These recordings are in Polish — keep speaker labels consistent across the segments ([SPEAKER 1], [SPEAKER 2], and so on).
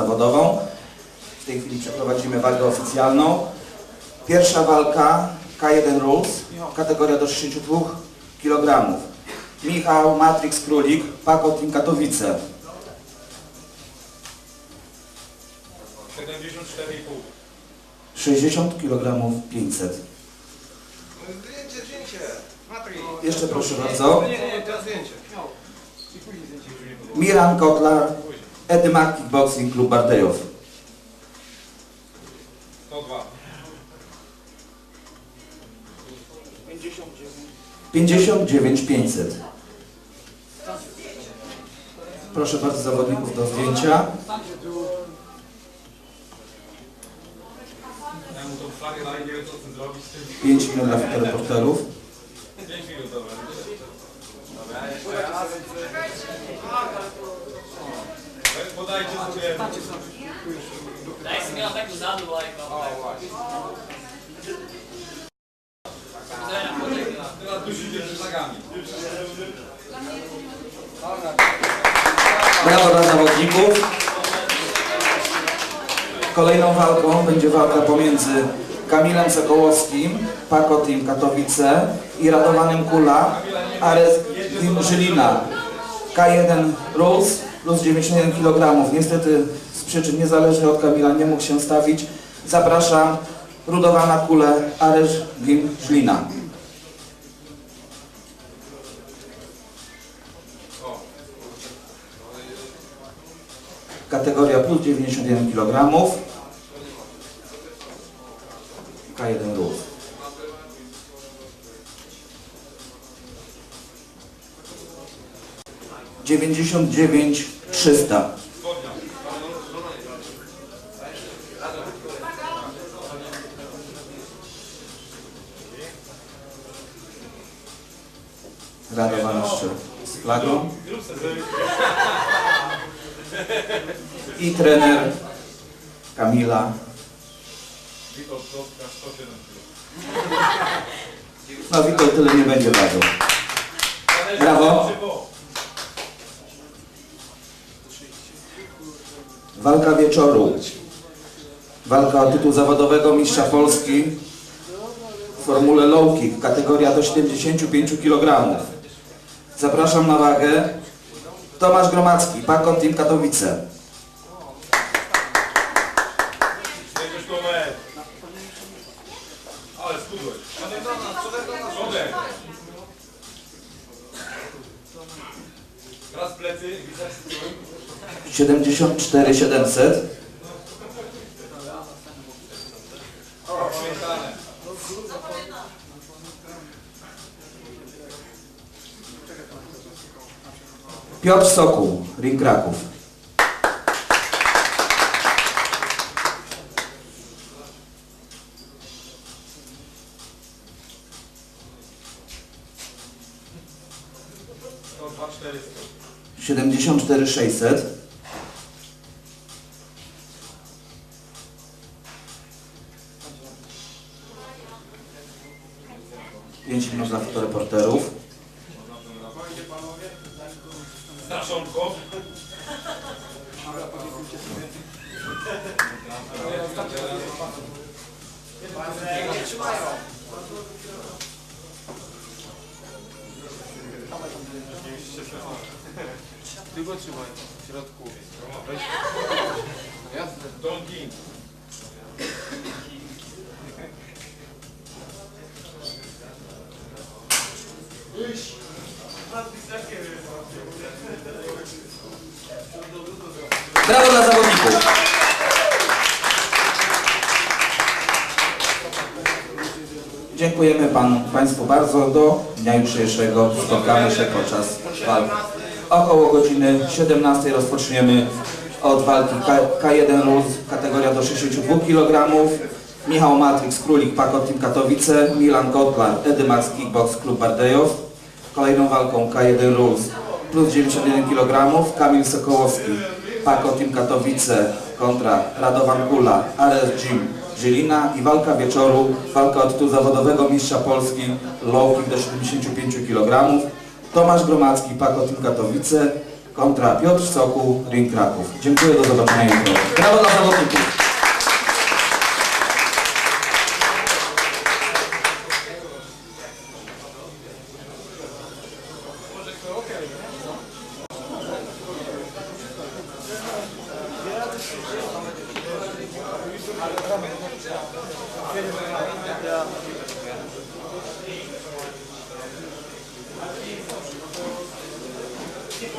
[SPEAKER 1] zawodową. W tej chwili przeprowadzimy walkę oficjalną. Pierwsza walka K1 Rules, kategoria do 62 kg. Michał Matrix Królik, Paco Team Katowice.
[SPEAKER 2] 74,5.
[SPEAKER 1] 60 kg 500.
[SPEAKER 2] Zdjęcie, zdjęcie.
[SPEAKER 1] Jeszcze proszę bardzo.
[SPEAKER 2] Nie, nie, to zdjęcie.
[SPEAKER 1] Miran Kotlar, Edymak Kickboxing Klub Bardejów.
[SPEAKER 2] 102.
[SPEAKER 1] 59 500. Proszę bardzo zawodników do zdjęcia. 5 minut dla fotoreporterów.
[SPEAKER 2] 5 minut, dobra. Dobra, jeszcze raz. Podajcie sobie.
[SPEAKER 3] Daj sobie na tak zadu, like,
[SPEAKER 2] Teraz dusicie przed flagami.
[SPEAKER 1] Brawo dla zawodników. Kolejną walką będzie walka pomiędzy Kamilem Sokołowskim, Paco Team Katowice i Radowanym Kula, Ares Team Żylina. K1 Rules plus 91 kg. Niestety z przyczyn niezależnych od Kamila nie mógł się stawić. Zapraszam Rudowana Kule, Aryż Gim
[SPEAKER 2] Żlina.
[SPEAKER 1] Kategoria plus 91 kg. K1 rów. 99 300. Radowana z flagą. I trener Kamila. No Witold tyle nie będzie ważył. Brawo. Walka wieczoru. Walka o tytuł zawodowego mistrza Polski w formule low kick, kategoria do 75 kg. Zapraszam na wagę Tomasz Gromacki, Pakon Team Katowice.
[SPEAKER 2] Raz plecy.
[SPEAKER 1] 74 700.
[SPEAKER 2] Przyjechane.
[SPEAKER 1] Piotr Sokół, Ring Kraków.
[SPEAKER 2] To 2, 400.
[SPEAKER 1] 74 600. Pięć minut dla fotoreporterów.
[SPEAKER 2] Straszątko.
[SPEAKER 4] Ty go trzymaj w środku. Weź. Jasne.
[SPEAKER 2] Don King.
[SPEAKER 1] Brawo dla zawodników. Dziękujemy Panu, Państwu bardzo. Do dnia jutrzejszego spotkamy się podczas walki. Około godziny 17 rozpoczniemy od walki K- K1 Rus, kategoria do 62 kg. Michał Matrix, Królik, Paco Team Katowice, Milan Kotlar, Edymax Kickbox Klub Bardejów. Kolejną walką K1 Rules plus 91 kg, Kamil Sokołowski, Paco Team Katowice kontra Radowan Kula, Ares Gym Żylina i walka wieczoru, walka o tytuł zawodowego mistrza Polski low do 75 kg. Tomasz Gromacki, Pakotyn Katowice kontra Piotr Sokół, Ring Kraków. Dziękuję, do zobaczenia jutro. Brawo dla zawodników.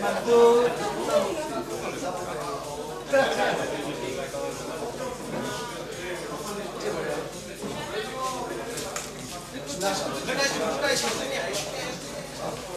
[SPEAKER 1] 만두